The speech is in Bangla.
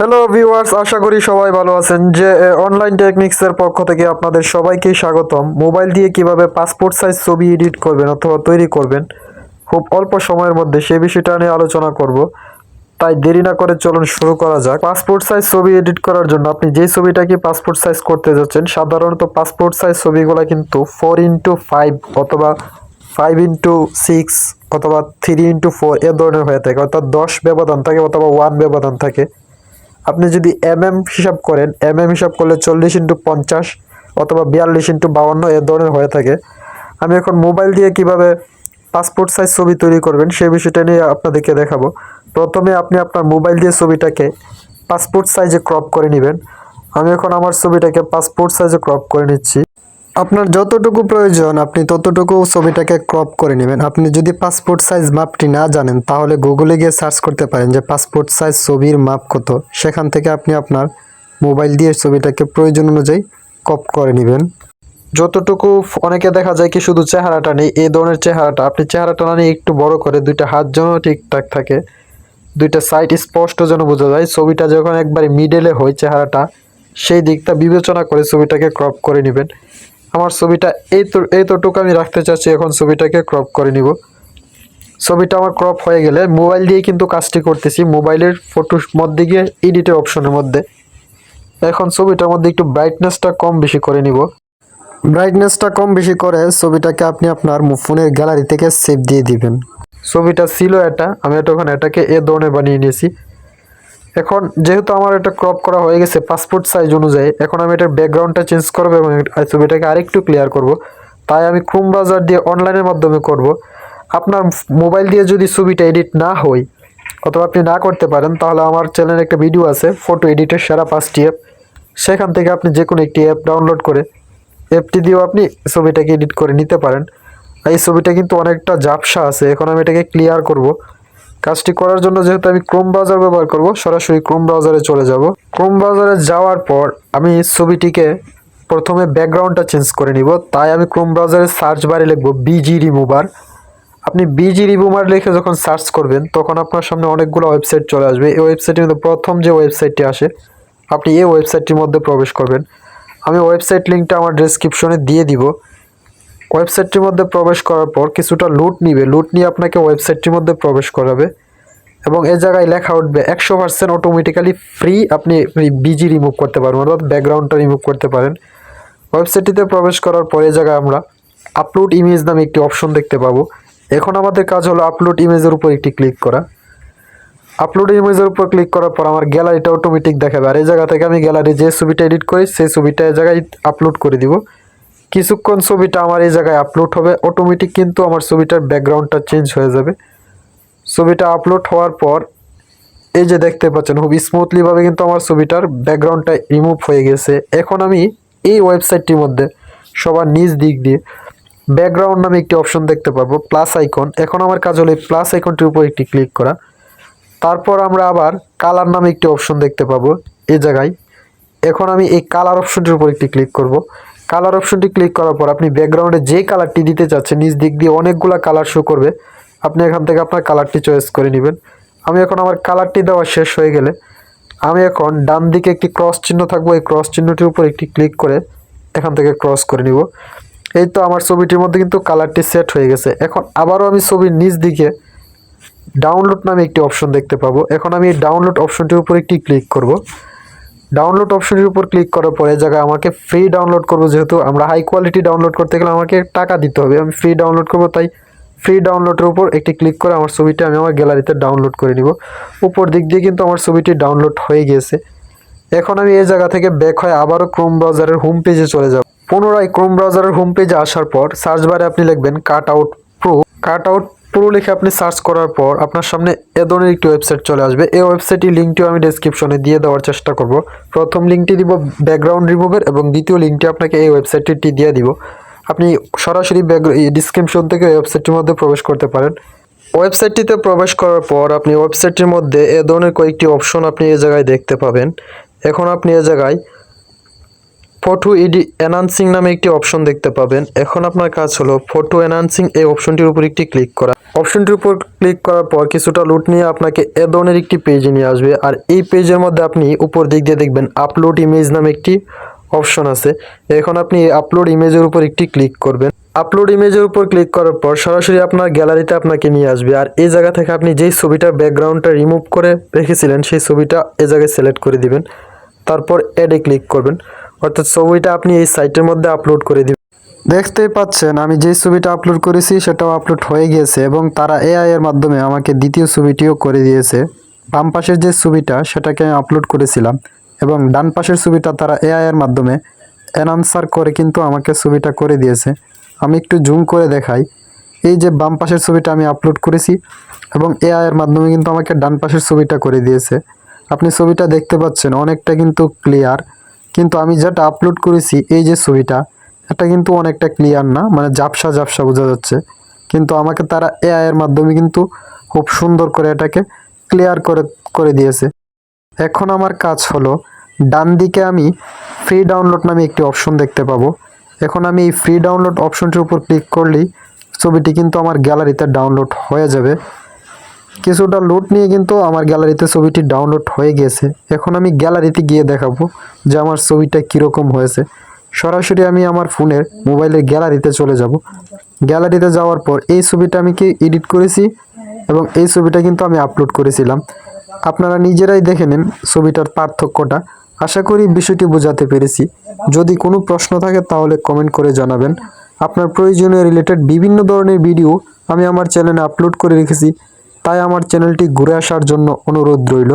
হ্যালো ভিউয়ার্স আশা করি সবাই ভালো আছেন। যে অনলাইন টেকনিক্সের পক্ষ থেকে আপনাদের সবাইকে স্বাগতম। মোবাইল দিয়ে কীভাবে পাসপোর্ট সাইজ ছবি এডিট করবেন অথবা তৈরি করবেন, খুব অল্প সময়ের মধ্যে সেই বিষয়টা নিয়ে আলোচনা করব। তাই দেরি না করে চলুন শুরু করা যাক। পাসপোর্ট সাইজ ছবি এডিট করার জন্য আপনি যেই ছবিটাকে পাসপোর্ট সাইজ করতে যাচ্ছেন, সাধারণত পাসপোর্ট সাইজ ছবিগুলো কিন্তু ফোর ইন্টু ফাইভ অথবা ফাইভ ইন্টু সিক্স অথবা থ্রি ইন্টু ফোর এ ধরনের হয়ে থাকে। অর্থাৎ দশ ব্যবধান থাকে অথবা ওয়ান ব্যবধান থাকে। আপনি যদি এম এম হিসাব করেন এম এম হিসাব করলে চল্লিশ ইন্টু পঞ্চাশ অথবা বিয়াল্লিশ ইন্টু বাউন্ন এ ধরনের হয়ে থাকে। আমি এখন মোবাইল দিয়ে কীভাবে পাসপোর্ট সাইজ ছবি তৈরি করবেন সেই বিষয়টা নিয়ে আপনাদেরকে দেখাবো। প্রথমে আপনি আপনার মোবাইল দিয়ে ছবিটাকে পাসপোর্ট সাইজে ক্রপ করে নেবেন। আমি এখন আমার ছবিটাকে পাসপোর্ট সাইজে ক্রপ করে নিচ্ছি। আপনার যতটুকু প্রয়োজন, আপনি ততটুকু ছবিটাকে ক্রপ করে নেবেন। আপনি যদি পাসপোর্ট সাইজ মাপটি না জানেন, তাহলে গুগলে গিয়ে সার্চ করতে পারেন যে পাসপোর্ট সাইজ ছবির মাপ কত। সেখান থেকে আপনি আপনার মোবাইল দিয়ে ছবিটাকে প্রয়োজন অনুযায়ী ক্রপ করে নেবেন। যতটুকু অনেকে দেখা যায় কি শুধু চেহারাটা নেই, এই ধরনের চেহারাটা, আপনি চেহারাটা না নিয়ে একটু বড় করে দুইটা হাত যেন ঠিকঠাক থাকে, দুইটা সাইড স্পষ্ট যেন বোঝা যায়, ছবিটা যখন একবারে মিডেলে হয় চেহারাটা, সেই দিকটা বিবেচনা করে ছবিটাকে ক্রপ করে নেবেন। আমার ছবিটা এই তো এইতটুকু আমি রাখতে চাচ্ছি, এখন ছবিটাকে ক্রপ করে নিব। ছবিটা আমার ক্রপ হয়ে গেলে মোবাইল দিয়ে কিন্তু কাজটি করতেছি মোবাইলের ফটোর মধ্যে গিয়ে এডিটের অপশনের মধ্যে। এখন ছবিটার মধ্যে একটু ব্রাইটনেসটা কম বেশি করে নিব। ব্রাইটনেসটা কম বেশি করে ছবিটাকে আপনি আপনার ফোনের গ্যালারি থেকে সেভ দিয়ে দিবেন। ছবিটা ছিল এটা, আমি এটা ওখানে এটাকে এ ধরনের বানিয়ে নিয়েছি। এখন যেহেতু আমার এটা ক্রপ করা হয়ে গেছে পাসপোর্ট সাইজ অনুযায়ী, এখন আমি এটার ব্যাকগ্রাউন্ডটা চেঞ্জ করব এবং ছবিটাকে আরেকটু ক্লিয়ার করব। তাই আমি ক্রোম ব্রাউজার দিয়ে অনলাইনের মাধ্যমে করব। আপনার মোবাইল দিয়ে যদি ছবিটা এডিট না হয়, অথবা আপনি না করতে পারেন, তাহলে আমার চ্যানেলে একটা ভিডিও আছে ফটো এডিটের সেরা পাঁচটি অ্যাপ সেখান থেকে আপনি যে কোনো একটি অ্যাপ ডাউনলোড করে অ্যাপটি দিয়েও আপনি ছবিটাকে এডিট করে নিতে পারেন। এই ছবিটা কিন্তু অনেকটা ঝাপসা আছে, এখন আমি এটাকে ক্লিয়ার করব। কাজটি করার জন্য যেহেতু আমি ক্রোম ব্রাউজার ব্যবহার করব, সরাসরি ক্রোম ব্রাউজারে চলে যাব। ক্রোম ব্রাউজারে যাওয়ার পর আমি ছবিটিকে প্রথমে ব্যাকগ্রাউন্ডটা চেঞ্জ করে নিব। তাই আমি ক্রোম ব্রাউজারে সার্চ বারে লিখব বিজি রিমুভার আপনি বিজি রিমুভার লিখে যখন সার্চ করবেন, তখন আপনার সামনে অনেকগুলো ওয়েবসাইট চলে আসবে। এই ওয়েবসাইটের মধ্যে প্রথম যে ওয়েবসাইটটি আসে, আপনি এই ওয়েবসাইটটির মধ্যে প্রবেশ করবেন। আমি ওয়েবসাইট লিঙ্কটা আমার ডেসক্রিপশনে দিয়ে দিব। ওয়েবসাইটটির মধ্যে প্রবেশ করার পর কিছুটা লুট নিবে। লুট নিয়ে আপনাকে ওয়েবসাইটটির মধ্যে প্রবেশ করাবে এবং এই জায়গায় লেখা উঠবে একশো পার্সেন্ট অটোমেটিক্যালি ফ্রি আপনি বিজি রিমুভ করতে পারবেন অর্থাৎ ব্যাকগ্রাউন্ডটা রিমুভ করতে পারেন। ওয়েবসাইটটিতে প্রবেশ করার পর এই জায়গায় আমরা আপলোড ইমেজ নামে একটি অপশন দেখতে পাবো। এখন আমাদের কাজ হলো আপলোড ইমেজের উপর একটি ক্লিক করা। আপলোড ইমেজের উপর ক্লিক করার পর আমার গ্যালারিটা অটোমেটিক দেখাবে। আর এই জায়গা থেকে আমি গ্যালারি যে ছবিটা এডিট করি, সেই ছবিটা এই জায়গায় আপলোড করে দিব। কিছুক্ষণ ছবিটা আমার এই জায়গায় আপলোড হবে। অটোমেটিক কিন্তু আমার ছবিটার ব্যাকগ্রাউন্ডটা চেঞ্জ হয়ে যাবে। ছবিটা আপলোড হওয়ার পর এই যে দেখতে পাচ্ছেন, খুব স্মুথলিভাবে কিন্তু আমার ছবিটার ব্যাকগ্রাউন্ডটা রিমুভ হয়ে গেছে। এখন আমি এই ওয়েবসাইটটির মধ্যে সবার নিজ দিক দিয়ে ব্যাকগ্রাউন্ড নামে একটি অপশন দেখতে পারব প্লাস আইকন এখন আমার কাজ হলো এই প্লাস আইকনটির উপর একটি ক্লিক করা। তারপর আমরা আবার কালার নামে একটি অপশন দেখতে পাবো এই জায়গায়। এখন আমি এই কালার অপশনটির উপর একটি ক্লিক করব। কালার অপশনটি ক্লিক করার পর আপনি ব্যাকগ্রাউন্ডে যে কালারটি দিতে চাচ্ছেন, নিজ দিক দিয়ে অনেকগুলো কালার শো করবে। আপনি এখান থেকে আপনার কালারটি চয়েস করে নেবেন। আমি এখন আমার কালারটি দেওয়া শেষ হয়ে গেলে আমি এখন ডান দিকে একটি ক্রস চিহ্ন থাকব। এই ক্রস চিহ্নটির উপর একটি ক্লিক করে এখান থেকে ক্রস করে নিব। এই তো আমার ছবিটির মধ্যে কিন্তু কালারটি সেট হয়ে গেছে। এখন আবারও আমি ছবির নিচ দিকে ডাউনলোড নামে একটি অপশন দেখতে পাবো। এখন আমি ডাউনলোড অপশনটির উপর একটি ক্লিক করব। ডাউনলোড অপশনের উপর ক্লিক করার পরে জায়গায় আমাকে ফ্রি ডাউনলোড করব, যেহেতু আমরা হাই কোয়ালিটি ডাউনলোড করতে গেলে আমাকে টাকা দিতে হবে। আমি ফ্রি ডাউনলোড করব, তাই ফ্রি ডাউনলোডের উপর একটি ক্লিক করে আমার ছবিটি আমি আমার গ্যালারিতে ডাউনলোড করে নিব। উপর দিক দিয়ে কিন্তু আমার ছবিটি ডাউনলোড হয়ে গিয়েছে। এখন আমি এই জায়গা থেকে ব্যাক হয়ে আবারও ক্রোম ব্রাউজারের হোম পেজে চলে যাব। পুনরায় ক্রোম ব্রাউজারের হোম পেজে আসার পর সার্চ বারে আপনি লিখবেন cut out pro cut out pro লিখে আপনি সার্চ করার পর আপনার সামনে এ ধরনের একটি ওয়েবসাইট চলে আসবে। এই ওয়েবসাইটের লিঙ্কটিও আমি ডেসক্রিপশনে দিয়ে দেওয়ার চেষ্টা করব। প্রথম লিঙ্কটি দিব ব্যাকগ্রাউন্ড রিমুভের এবং দ্বিতীয় লিঙ্কটি আপনাকে এই ওয়েবসাইটটি দিয়ে দিব। আপনি সরাসরি ডিসক্রিপশন থেকে ওয়েবসাইটটির মধ্যে প্রবেশ করতে পারেন। ওয়েবসাইটটিতে প্রবেশ করার পর আপনি ওয়েবসাইটটির মধ্যে এ ধরনের কয়েকটি অপশন আপনি এ জায়গায় দেখতে পাবেন। এখন আপনি এ জায়গায় ফটো এডি এনহান্সিং নামে একটি অপশন দেখতে পাবেন। এখন আপনার কাজ হলো ফটো এনহান্সিং এই অপশনটির উপর একটি ক্লিক করা। অপশনটির উপর ক্লিক করার পর কিছুটা লুট নিয়ে আপনাকে এ ধরনের একটি পেজে নিয়ে আসবে। আর এই পেজের মধ্যে আপনি উপর দিক দিয়ে দেখবেন আপলোড ইমেজ নামে একটি অপশন আছে। এখন আপনি আপলোড ইমেজের উপর একটি ক্লিক করবেন। আপলোড ইমেজের উপর ক্লিক করার পর সরাসরি আপনার গ্যালারিতে আপনাকে নিয়ে আসবে। আর এই জায়গা থেকে আপনি যেই ছবিটার ব্যাকগ্রাউন্ডটা রিমুভ করে রেখেছিলেন, সেই ছবিটা এ জায়গায় সিলেক্ট করে দিবেন। তারপর অ্যাডে ক্লিক করবেন। অর্থাৎ ছবিটা আপনি এই সাইটের মধ্যে আপলোড করে দিবেন। দেখতেই পাচ্ছেন, আমি যে ছবিটা আপলোড করেছি সেটাও আপলোড হয়ে গিয়েছে এবং তারা এআই এর মাধ্যমে আমাকে দ্বিতীয় ছবিটিও করে দিয়েছে। বাম পাশের যে ছবিটা, সেটাকে আমি আপলোড করেছিলাম এবং ডান পাশের ছবিটা তারা এআই এর মাধ্যমে অ্যানাউন্সার করে কিন্তু আমাকে ছবিটা করে দিয়েছে। আমি একটু জুম করে দেখাই। এই যে বাম পাশের ছবিটা আমি আপলোড করেছি এবং এআই এর মাধ্যমে কিন্তু আমাকে ডান পাশের ছবিটা করে দিয়েছে। আপনি ছবিটা দেখতে পাচ্ছেন, অনেকটা কিন্তু ক্লিয়ার কিন্তু আমি যেটা আপলোড করেছি, এই যে ছবিটা, এটা কিন্তু অনেকটা ক্লিয়ার না মানে ঝাপসা ঝাপসা বোঝা যাচ্ছে। কিন্তু আমাকে তারা এআই এর মাধ্যমে কিন্তু খুব সুন্দর করে এটাকে ক্লিয়ার করে করে দিয়েছে। এখন আমার কাজ হলো, ডান দিকে আমি ফ্রি ডাউনলোড নামে একটি অপশন দেখতে পাবো। এখন আমি এই ফ্রি ডাউনলোড অপশনটির উপর ক্লিক করলেই ছবিটি কিন্তু আমার গ্যালারিতে ডাউনলোড হয়ে যাবে। কিছুটা লুট নিয়ে কিন্তু আমার গ্যালারিতে ছবিটি ডাউনলোড হয়ে গিয়েছে এখন আমি গ্যালারিতে গিয়ে দেখাবো যে আমার ছবিটা কীরকম হয়েছে। সরাসরি আমি আমার ফোনের মোবাইলের গ্যালারিতে চলে যাব। গ্যালারিতে যাওয়ার পর এই ছবিটা আমি কি এডিট করেছি? এবং এই ছবিটা কিন্তু আমি আপলোড করেছিলাম। আপনারা নিজেরাই দেখে নিন ছবিটার পার্থক্যটা। আশা করি বিষয়টি বোঝাতে পেরেছি। যদি কোনো প্রশ্ন থাকে তাহলে কমেন্ট করে জানাবেন। আপনার প্রয়োজনীয় রিলেটেড বিভিন্ন ধরনের ভিডিও আমি আমার চ্যানেলে আপলোড করে রেখেছি। তাই আমার চ্যানেলটি ঘুরে আসার জন্য অনুরোধ রইল।